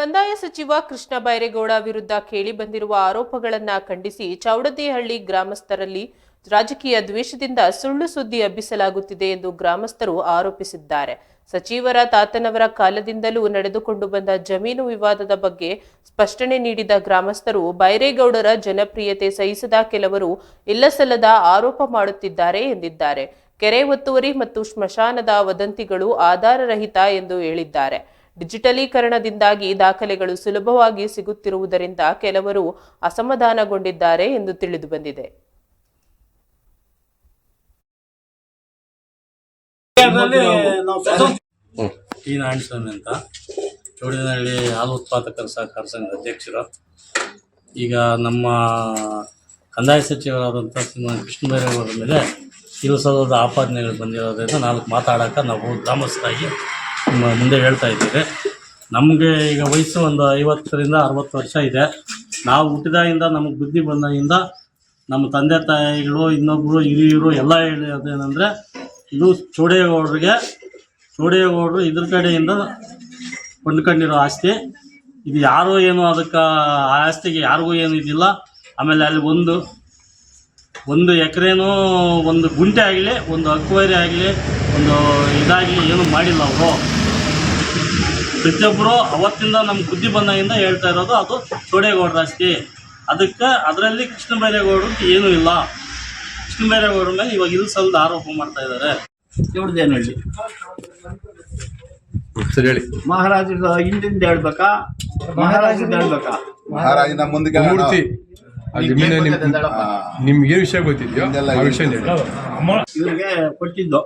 ಕಂದಾಯ ಸಚಿವ ಕೃಷ್ಣ ಬೈರೇಗೌಡ ವಿರುದ್ಧ ಕೇಳಿಬಂದಿರುವ ಆರೋಪಗಳನ್ನು ಖಂಡಿಸಿ ಚೌಡದಿಹಳ್ಳಿ ಗ್ರಾಮಸ್ಥರಲ್ಲಿ ರಾಜಕೀಯ ದ್ವೇಷದಿಂದ ಸುಳ್ಳು ಸುದ್ದಿ ಹಬ್ಬಿಸಲಾಗುತ್ತಿದೆ ಎಂದು ಗ್ರಾಮಸ್ಥರು ಆರೋಪಿಸಿದ್ದಾರೆ. ಸಚಿವರ ತಾತನವರ ಕಾಲದಿಂದಲೂ ನಡೆದುಕೊಂಡು ಬಂದ ಜಮೀನು ವಿವಾದದ ಬಗ್ಗೆ ಸ್ಪಷ್ಟನೆ ನೀಡಿದ ಗ್ರಾಮಸ್ಥರು, ಬೈರೇಗೌಡರ ಜನಪ್ರಿಯತೆ ಸಹಿಸದ ಕೆಲವರು ಇಲ್ಲಸಲ್ಲದ ಆರೋಪ ಮಾಡುತ್ತಿದ್ದಾರೆ ಎಂದಿದ್ದಾರೆ. ಕೆರೆ ಒತ್ತುವರಿ ಮತ್ತು ಸ್ಮಶಾನದ ವದಂತಿಗಳು ಆಧಾರರಹಿತ ಎಂದು ಹೇಳಿದ್ದಾರೆ. ಡಿಜಿಟಲೀಕರಣದಿಂದಾಗಿ ದಾಖಲೆಗಳು ಸುಲಭವಾಗಿ ಸಿಗುತ್ತಿರುವುದರಿಂದ ಕೆಲವರು ಅಸಮಾಧಾನಗೊಂಡಿದ್ದಾರೆ ಎಂದು ತಿಳಿದುಬಂದಿದೆ ಟಿ ನಾರಾಯಣಸ್ವಾಮಿ ಅಂತ ಚೌಡಿನಹಳ್ಳಿ ಹಾಲು ಉತ್ಪಾದಕರ ಸಹಕಾರ ಸಂಘದ ಅಧ್ಯಕ್ಷರು. ಈಗ ನಮ್ಮ ಕಂದಾಯ ಸಚಿವರಾದಂಥ ಶ್ರೀಮಾನ್ ಕೃಷ್ಣ ಬೈರೇಗೌಡರ ಮೇಲೆ ಇರುಸದ ಆಪಾದನೆಗಳು ಬಂದಿರೋದ್ರಿಂದ ನಾಲ್ಕು ಮಾತಾಡೋಕೆ ನಾವು ಗ್ರಾಮಸ್ಥರಾಗಿ ಮುಂದೆ ಹೇಳ್ತಾ ಇದ್ದೀವಿ. ನಮಗೆ ಈಗ ವಯಸ್ಸು ಒಂದು ಐವತ್ತರಿಂದ ಅರವತ್ತು ವರ್ಷ ಇದೆ. ನಾವು ಹುಟ್ಟಿದಾಗಿಂದ ನಮಗೆ ಬುದ್ಧಿ ಬಂದಾಗಿಂದ ನಮ್ಮ ತಂದೆ ತಾಯಿಗಳು ಇನ್ನೊಬ್ಬರು ಹಿರಿಯರು ಎಲ್ಲ ಹೇಳೋದೇನೆಂದರೆ, ಇದು ಚೌಡೇಗೌಡರಿಗೆ, ಚೂಡೇಗೌಡರು ಇದ್ರ ಕಡೆಯಿಂದ ಕೊಂಡ್ಕೊಂಡಿರೋ ಆಸ್ತಿ. ಇದು ಯಾರೂ ಏನು ಅದಕ್ಕೆ, ಆ ಆಸ್ತಿಗೆ ಯಾರಿಗೂ ಏನು ಇದಿಲ್ಲ. ಆಮೇಲೆ ಅಲ್ಲಿ ಒಂದು ಒಂದು ಎಕರೆನೂ ಒಂದು ಗುಂಟೆ ಆಗಲಿ, ಒಂದು ಅಕ್ವೈರಿ ಆಗಲಿ, ಒಂದು ಇದಾಗಲಿ ಏನು ಮಾಡಿಲ್ಲ ಅವರು. ಪ್ರತಿಯೊಬ್ಬರು ಅವತ್ತಿಂದ ನಮ್ಮ ಬುದ್ಧಿ ಬಂದಾಗಿಂದ ಹೇಳ್ತಾ ಇರೋದು ಅದು ಚೌಡೇಗೌಡರ ಆಸ್ತಿ ಅದಕ್ಕೆ ಅದರಲ್ಲಿ ಕೃಷ್ಣ ಬೈರೇಗೌಡರು ಏನೂ ಇಲ್ಲ. ಕೃಷ್ಣ ಬೈರೇಗೌಡರ ಮೇಲೆ ಇವಾಗ ಇಲ್ಲಿ ಸಲ್ದ ಆರೋಪ ಮಾಡ್ತಾ ಇದ್ದಾರೆ ಇವ್ರದ್ದೇನಹಳ್ಳಿ ಸರಿ ಹೇಳಿ. ಮಹಾರಾಜರ ಹಿಂದಿಂದ ಹೇಳ್ಬೇಕಾ? ಮಹಾರಾಜದ ಹೇಳ್ಬೇಕಾ? ಮಹಾರಾಜನ ಮುಂದಕ್ಕೆ ಮೂರ್ತಿ. ಆ ಜಮೀನು ನಿಮ್ ನಿಮ್ಗೆ ಏನು ವಿಷಯ ಗೊತ್ತಿದ್ಯೋ ಆ ವಿಷಯ ಹೇಳಿ. ಇವ್ರಿಗೆ ಕೊಟ್ಟಿದ್ದು.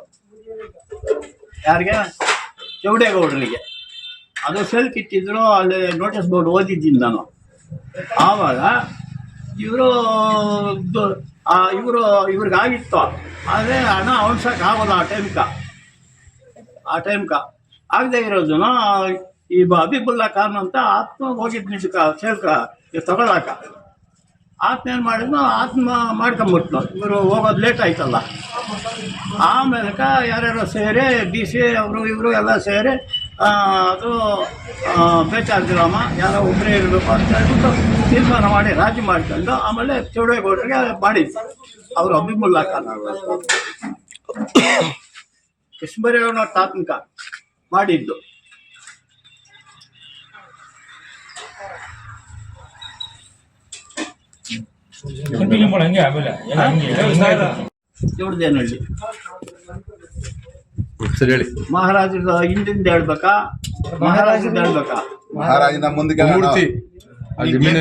ಯಾರಿಗೆ? ಚೌಡೇಗೌಡರಿಗೆ. ಅದು ಸೆಲ್ಕ್ ಇಟ್ಟಿದ್ರು, ಅಲ್ಲಿ ನೋಟಿಸ್ ಬೋರ್ಡ್ ಓದಿದ್ದೀನಿ ನಾನು. ಆವಾಗ ಇವರು ಇವರು, ಇವ್ರಿಗಾಗಿತ್ತು. ಆದರೆ ಹಣ ಅವನ್ಸಕ್ಕೆ ಆಗೋಲ್ಲ ಆ ಟೈಮ್ಕ ಆ ಟೈಮ್ಕ ಆಗದೆ ಇರೋದನ್ನ ಈ ಅಬಿಬುಲ್ಲಾ ಖಾನ್ ಅಂತ ಆತ್ಮ ಹೋಗಿದ್ ನಿಜಕ್ಕ ಸೇಲ್ಕ ತಗೊಳಕ. ಆತ್ಮ ಏನು ಮಾಡಿದ್ನು, ಆತ್ಮ ಮಾಡ್ಕೊಂಬಿಟ್ಲು. ಇವರು ಹೋಗೋದು ಲೇಟ್ ಆಯ್ತಲ್ಲ. ಆಮೇಲೆ ಯಾರ್ಯಾರು ಸೇರಿ ಡಿ ಸಿ ಅವರು ಇವರು ಎಲ್ಲ ಸೇರಿ ಅದು ಗ್ರಾಮ ಯಾರೋ ಒಬ್ಬರೇ ಇರಬೇಕು ಅಂತ ಹೇಳ್ಬಿಟ್ಟು ತೀರ್ಮಾನ ಮಾಡಿ ರಾಜಿ ಮಾಡ್ಕೊಂಡು ಆಮೇಲೆ ಚೌಡೇಗೌಡರಿಗೆ ಮಾಡಿದ್ದು ಅವರು ಅಭಿಮುಲ್ಲಾ ಖಾನ್ ಅವರು ತಾತ್ಮಿಕ ಮಾಡಿದ್ದು. ಇವ್ರದ್ದೇನಹಳ್ಳಿ ಸರಿ ಹೇಳಿ. ಮಹಾರಾಜರ ಹಿಂದಿಂದ ಹೇಳ್ಬೇಕಾ? ಮಹಾರಾಜ ಹೇಳ್ಬೇಕಾ? ಮಹಾರಾಜನ ಮುಂದಕ್ಕೆ ಮೂರ್ತಿ. ಆ ಜಮೀನು